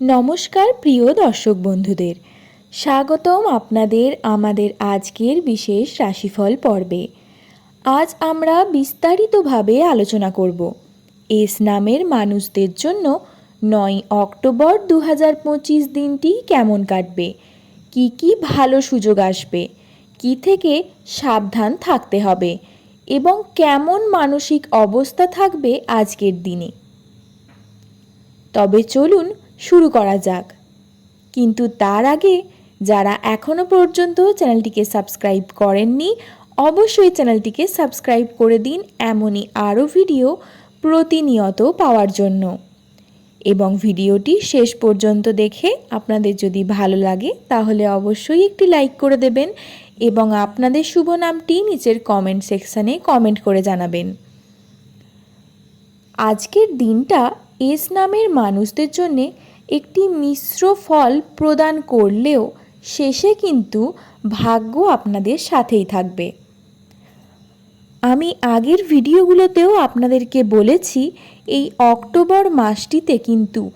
নমস্কার প্রিয় দর্শক বন্ধুদের। স্বাগতম আপনাদের আমাদের আজকের বিশেষ রাশিফল পর্বে। আজ আমরা বিস্তারিতভাবে আলোচনা করব। এস নামের মানুষদের জন্য নয় অক্টোবর দু হাজার পঁচিশ দিনটি কেমন কাটবে? কি কি ভালো সুযোগ আসবে? কি থেকে সাবধান থাকতে হবে? এবং কেমন মানসিক অবস্থা থাকবে আজকের দিনে? তবে চলুন শুরু করা যাক। কিন্তু তার আগে, যারা এখনও পর্যন্ত চ্যানেলটিকে সাবস্ক্রাইব করেননি, অবশ্যই চ্যানেলটিকে সাবস্ক্রাইব করে দিন এমনই আরও ভিডিও প্রতিনিয়ত পাওয়ার জন্য। এবং ভিডিওটি শেষ পর্যন্ত দেখে আপনাদের যদি ভালো লাগে, তাহলে অবশ্যই একটি লাইক করে দেবেন এবং আপনাদের শুভ নামটি নিচের কমেন্ট সেকশানে কমেন্ট করে জানাবেন। আজকের দিনটা এস নামের মানুষদের জন্য একটি মিশ্র ফল প্রদান করলেও শেষে কিন্তু ভাগ্য আপনাদের সাথেই থাকবে। আমি আগের ভিডিওগুলোতেও আপনাদেরকে বলেছি, এই অক্টোবর মাসটিতে কিন্তু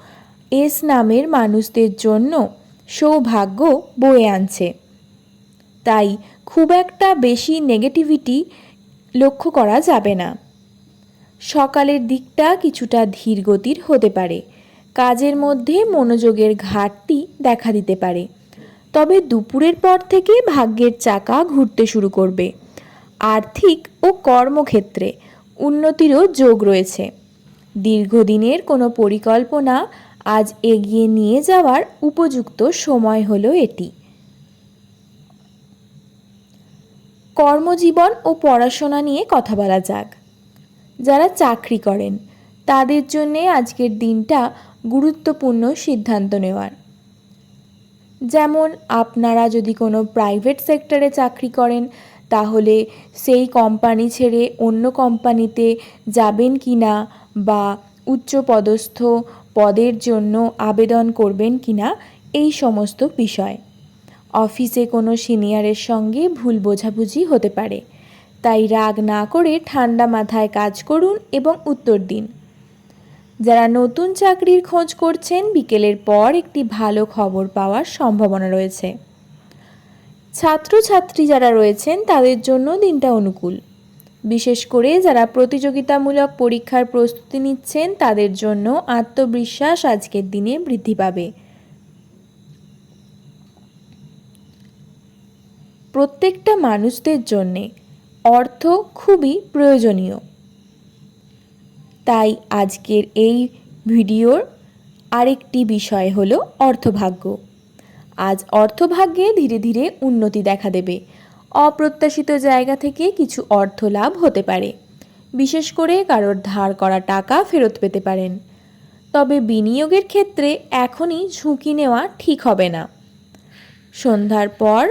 এস নামের মানুষদের জন্য সৌভাগ্য বয়ে আনছে। তাই খুব একটা বেশি নেগেটিভিটি লক্ষ্য করা যাবে না। সকালের দিকটা কিছুটা ধীর গতির হতে পারে। কাজের মধ্যে মনোযোগের ঘাটতি দেখা দিতে পারে। তবে দুপুরের পর থেকে ভাগ্যের চাকা ঘুরতে শুরু করবে। আর্থিক ও কর্মক্ষেত্রে উন্নতিরও যোগ রয়েছে। দীর্ঘদিনের কোনো পরিকল্পনা আজ এগিয়ে নিয়ে যাওয়ার উপযুক্ত সময় হলো এটি। কর্মজীবন ও পড়াশোনা নিয়ে কথা বলা যাক। যারা চাকরি করেন। তাদের জন্যে আজকের দিনটা গুরুত্বপূর্ণ সিদ্ধান্ত নেওয়ার। যেমন, আপনারা যদি কোনো প্রাইভেট সেক্টরে চাকরি করেন, তাহলে সেই কোম্পানি ছেড়ে অন্য কোম্পানিতে যাবেন কি না বা উচ্চপদস্থ পদের জন্য আবেদন করবেন কি না এই সমস্ত বিষয়। অফিসে কোনো সিনিয়রের সঙ্গে ভুল বোঝাবুঝি হতে পারে। তাই রাগ না করে ঠান্ডা মাথায় কাজ করুন এবং উত্তর দিন। যারা নতুন চাকরির খোঁজ করছেন, বিকেলের পর একটি ভালো খবর পাওয়ার সম্ভাবনা রয়েছে। ছাত্রছাত্রী যারা রয়েছেন, তাদের জন্য দিনটা অনুকূল। বিশেষ করে যারা প্রতিযোগিতামূলক পরীক্ষার প্রস্তুতি নিচ্ছেন, তাদের জন্য আত্মবিশ্বাস আজকের দিনে বৃদ্ধি পাবে। প্রত্যেকটা মানুষদের জন্যে অর্থ খুবই প্রয়োজনীয়। তাই আজকের এই ভিডিওর আরেকটি বিষয় হলো অর্থভাগ্য। আজ অর্থভাগ্যে ধীরে ধীরে উন্নতি দেখা দেবে। অপ্রত্যাশিত জায়গা থেকে কিছু অর্থ লাভ হতে পারে। বিশেষ করে কারোর ধার করা টাকা ফেরত পেতে পারেন। তবে বিনিয়োগের ক্ষেত্রে এখনই ঝুঁকি নেওয়া ঠিক হবে না। সন্ধ্যার পর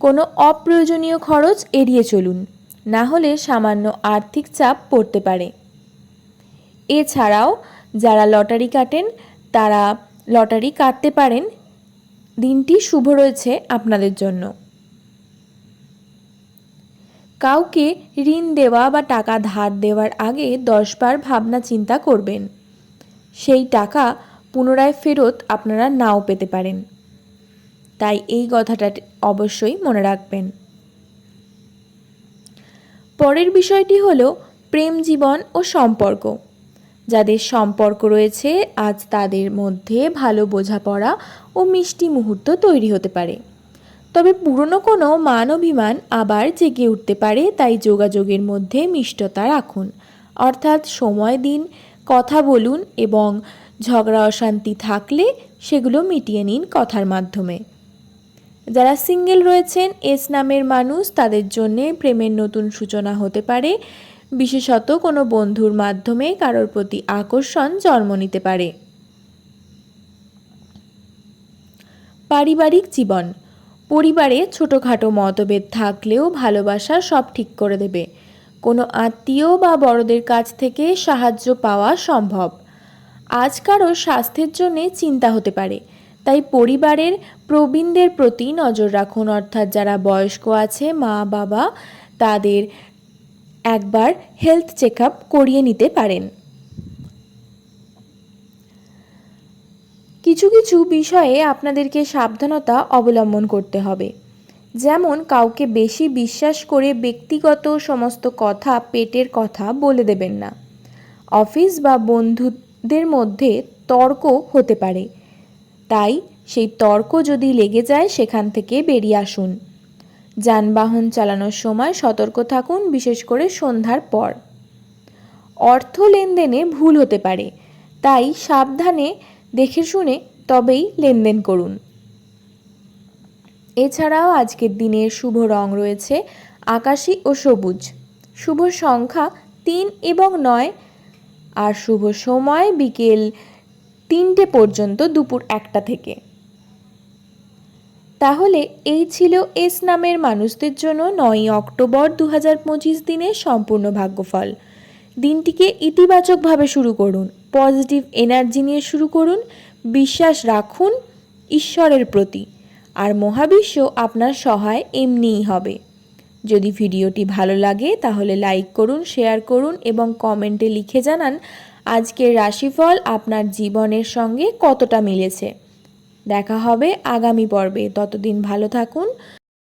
কোনো অপ্রয়োজনীয় খরচ এড়িয়ে চলুন। না হলে সামান্য আর্থিক চাপ পড়তে পারে। এছাড়াও যারা লটারি কাটেন, তারা লটারি কাটতে পারেন। দিনটি শুভ রয়েছে আপনাদের জন্য। কাউকে ঋণ দেওয়া বা টাকা ধার দেওয়ার আগে দশবার ভাবনা চিন্তা করবেন। সেই টাকা পুনরায় ফেরত আপনারা নাও পেতে পারেন। তাই এই কথাটা অবশ্যই মনে রাখবেন। পরের বিষয়টি হল প্রেম জীবন ও সম্পর্ক। যাদের সম্পর্ক রয়েছে, আজ তাদের মধ্যে ভালো বোঝাপড়া ও মিষ্টি মুহূর্ত তৈরি হতে পারে। তবে পুরনো কোনো মান অভিমান আবার জেগে উঠতে পারে, তাই যোগাযোগের মধ্যে মিষ্টতা রাখুন। অর্থাৎ সময় দিন, কথা বলুন এবং ঝগড়া অশান্তি থাকলে সেগুলো মিটিয়ে নিন কথার মাধ্যমে। যারা সিঙ্গেল রয়েছেন, এস নামের মানুষ তাদের জন্যে প্রেমের নতুন সূচনা হতে পারে। বিশেষত কোনো বন্ধুর মাধ্যমে কারোর প্রতি আকর্ষণ জন্ম নিতে পারে। পারিবারিক জীবন। পরিবারে ছোটোখাটো মতভেদ থাকলেও ভালোবাসা সব ঠিক করে দেবে। কোনো আত্মীয় বা বড়দের কাছ থেকে সাহায্য পাওয়া সম্ভব। আজ কারও স্বাস্থ্যের জন্যে চিন্তা হতে পারে। তাই পরিবারের প্রবীণদের প্রতি নজর রাখুন। অর্থাৎ যারা বয়স্ক আছে, মা, বাবা, তাদের একবার হেলথ চেক করিয়ে নিতে পারেন। কিছু কিছু বিষয়ে আপনাদেরকে সাবধানতা অবলম্বন করতে হবে। যেমন কাউকে বেশি বিশ্বাস করে ব্যক্তিগত সমস্ত কথা পেটের কথা বলে দেবেন না। অফিস বা বন্ধুদের মধ্যে তর্ক হতে পারে। তাই সেই তর্ক যদি লেগে যায় সেখান থেকে বেরিয়ে আসুন। যানবাহন চালানোর সময় সতর্ক থাকুন, বিশেষ করে সন্ধ্যার পর। অর্থ লেনদেনে ভুল হতে পারে, তাই সাবধানে দেখে শুনে তবেই লেনদেন করুন। এছাড়াও আজকের দিনের শুভ রং রয়েছে আকাশি ও সবুজ। শুভ সংখ্যা তিন এবং নয়, আর শুভ সময় বিকেল তিনটে পর্যন্ত দুপুর একটা থেকে। তাহলে এই ছিল এস নামের মানুষদের জন্য নয়ই অক্টোবর দু হাজার পঁচিশ দিনের সম্পূর্ণ ভাগ্যফল। দিনটিকে ইতিবাচকভাবে শুরু করুন, পজিটিভ এনার্জি নিয়ে শুরু করুন, বিশ্বাস রাখুন ঈশ্বরের প্রতি, আর মহাবিশ্ব আপনার সহায় এমনিই হবে। যদি ভিডিওটি ভালো লাগে তাহলে লাইক করুন, শেয়ার করুন এবং কমেন্টে লিখে জানান আজকের রাশিফল আপনার জীবনের সঙ্গে কতটা মিলেছে? দেখা হবে আগামী পর্বে। ততদিন ভালো থাকুন।